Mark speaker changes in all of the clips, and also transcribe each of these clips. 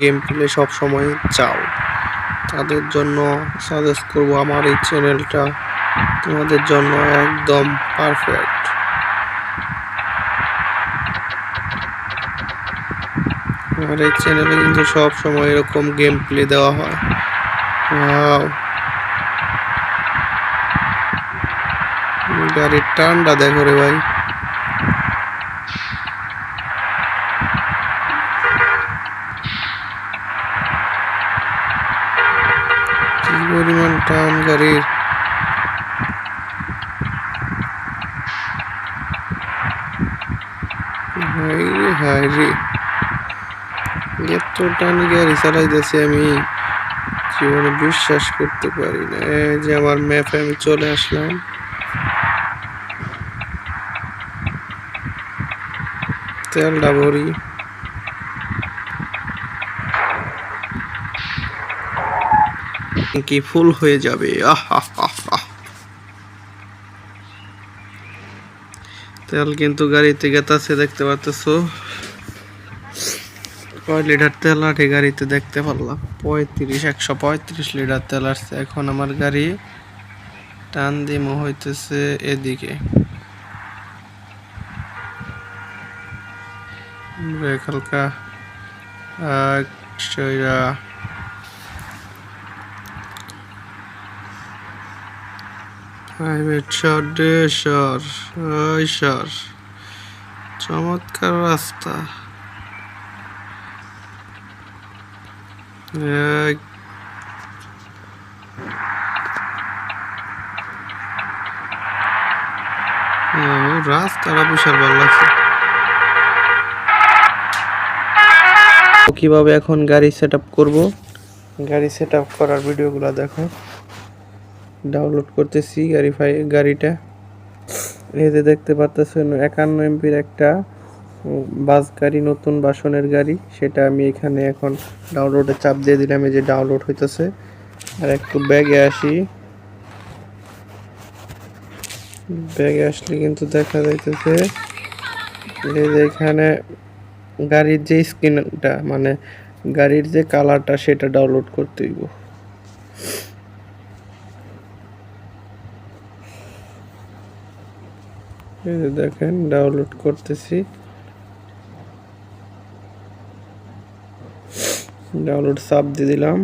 Speaker 1: Game play সবসময় চাও। তাদের জন্য সাজেস্ট করব আমার এই চ্যানেলটা তোমাদের জন্য একদম পারফেক্ট আমার এই চ্যানেলে কিন্তু সব সময় এরকম গেম প্লে দেওয়া হয়! গাড়ির টানটা দেখো রে ভাই। পরিমাণ টান গাড়ির। এত টান গাড়ি চালাইতেছি আমি। জীবনে বিশ্বাস করতে পারি না। যে আমার ম্যাপে আমি চলে আসলাম। তেলটা ভরি। কি ফুল হয়ে যাবে? তেল কিন্তু গাড়িতে গেতাছে দেখতে পাচ্তেছো কয় লিটার তেল? আটে গাড়িতে দেখতে পারলাম। পঁয়ত্রিশ, একশো পঁয়ত্রিশ লিটার তেল আসছে। এখন আমার গাড়ি টান দিমো হইতেছে এদিকে। হালকা প্রাইভেট শট ডে শর ওই শর চমৎকার রাস্তা। রাস্তাটা বিশাল ভালো লাগছে। কীভাবে এখন গাড়ি সেট আপ করব? গাড়ি সেট আপ করার ভিডিওগুলো দেখো। ডাউনলোড করতেছি গাড়ি ফাই, গাড়িটা। যে দেখতে পাচ্ছেন একান্ন এমপির একটা বাস গাড়ি, নতুন বাসনের গাড়ি। সেটা আমি এখানে এখন ডাউনলোডে চাপ দিয়ে দিলাম যে ডাউনলোড হইতেছে। আর একটু ব্যাগে আসি। ব্যাগে আসলে কিন্তু দেখা যাইতেছে যে এখানে গাড়ির যে স্ক্রিনটা মানে গাড়ির যে কালারটা সেটা ডাউনলোড করতে এই যে দেখেন ডাউনলোড করতেছি। ডাউনলোড সাব দিয়ে দিলাম।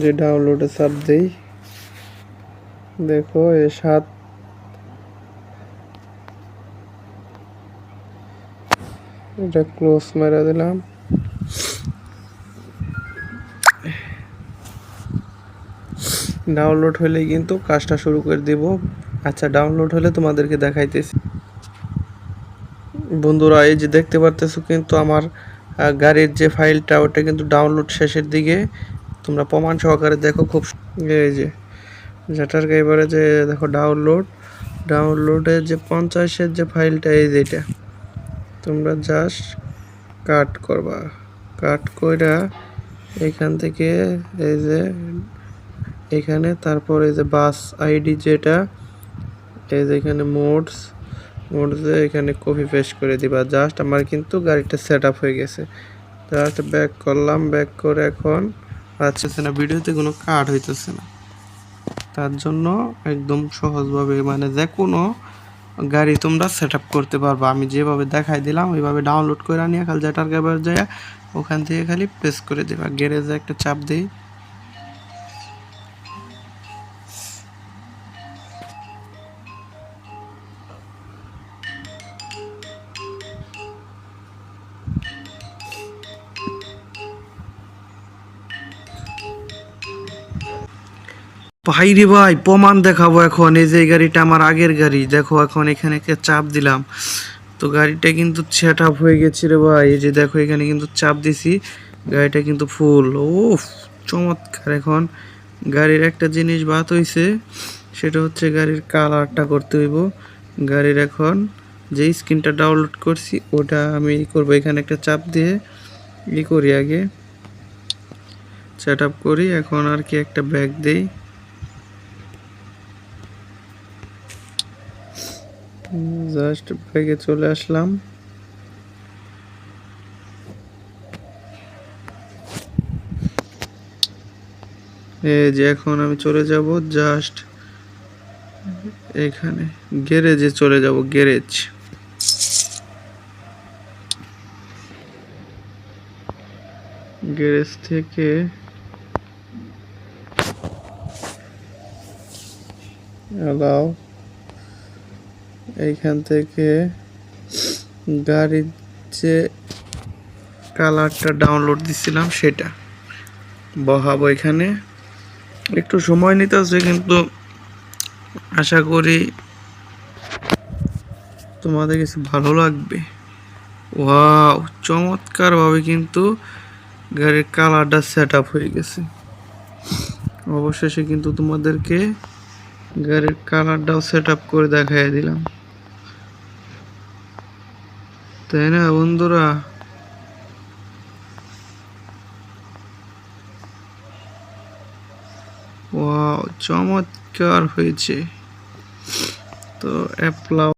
Speaker 1: যে ডাউনলোডে সাব দেই। দেখো, এ সাত। এটা ক্লোজ মেরে দিলাম। ডাউনলোড হলে কিন্তু কাজটা শুরু করে দিব। আচ্ছা ডাউনলোড হলে তোমাদেরকে দেখাইতেছি। বন্ধুরা, এই যে দেখতে পারতেছো কিন্তু আমার গাড়ির যে ফাইলটা, ওটা কিন্তু ডাউনলোড শেষের দিকে। তোমরা প্রমাণ সহকারে দেখো খুব এই যে যেটার এবারে যে দেখো ডাউনলোড ডাউনলোডে যে পঞ্চাশের যে ফাইলটা, এই যে এটা। তোমরা জাস্ট কাট করবা। কাট কইরা এখান থেকে এই যে, এখানে, তারপর এই যে বাস আইডি যেটা, এই যে এখানে মোডস, মোডসে এখানে কপি পেস্ট করে দিবা। জাস্ট আমার কিন্তু গাড়িটা সেট আপ হয়ে গেছে। জাস্ট ব্যাক করলাম, ব্যাক করে এখন আচ্ছা না, ভিডিওতে কোনো কাট হইতেছে না। তার জন্য একদম সহজভাবে মানে যে কোনো গাড়ি তোমরা সেট করতে পারবা। আমি যেভাবে দেখাই দিলাম, ওইভাবে ডাউনলোড করে নিয়ে খালি যেটার গাবার যায় ওখান থেকে খালি প্রেস করে দিবা। গ্যারেজে একটা চাপ দিই। ভাই রে ভাই, প্রমাণ দেখাবো এখন। এই যে গাড়িটা আমার আগের গাড়ি। দেখো এখন এখানে একটা চাপ দিলাম। তো গাড়িটা কিন্তু সেট আপ হয়ে গেছে রে ভাই। এই যে দেখো, এখানে কিন্তু চাপ দিছি। গাড়িটা কিন্তু ফুল ও চমৎকার এখন। গাড়ির একটা জিনিস বাদ হইছে, সেটা হচ্ছে গাড়ির কালারটা করতে হইব। গাড়ির এখন যে স্ক্রিনটা ডাউনলোড করছি, ওটা আমি করব। এখানে একটা চাপ দিয়ে ই করি আগে। সেট আপ করি, এখন আর কি একটা ব্যাগ দেই। জাস্ট ব্যাগে চলে আসলাম। এই যে এখন আমি চলে যাব জাস্ট এখানে, গ্যারেজে চলে যাব, গ্যারেজ। গ্যারেজ থেকে অ্যালাউ এইখান থেকে গাড়ির যে কালারটা ডাউনলোড দিছিলাম সেটা। বহাবো এখানে। একটু সময় নিতে আছে কিন্তু আশা করি তোমাদের কাছে ভালো লাগবে। ওয়াও, চমৎকারভাবে কিন্তু গাড়ির কালারটা সেট আপ হয়ে গেছে। অবশেষে কিন্তু তোমাদেরকে গাড়ির কালারটাও সেট আপ করে দেখাই দিলাম। তাই না বন্ধুরা? চমৎকার হয়েছে। তো অ্যাপ্লাউ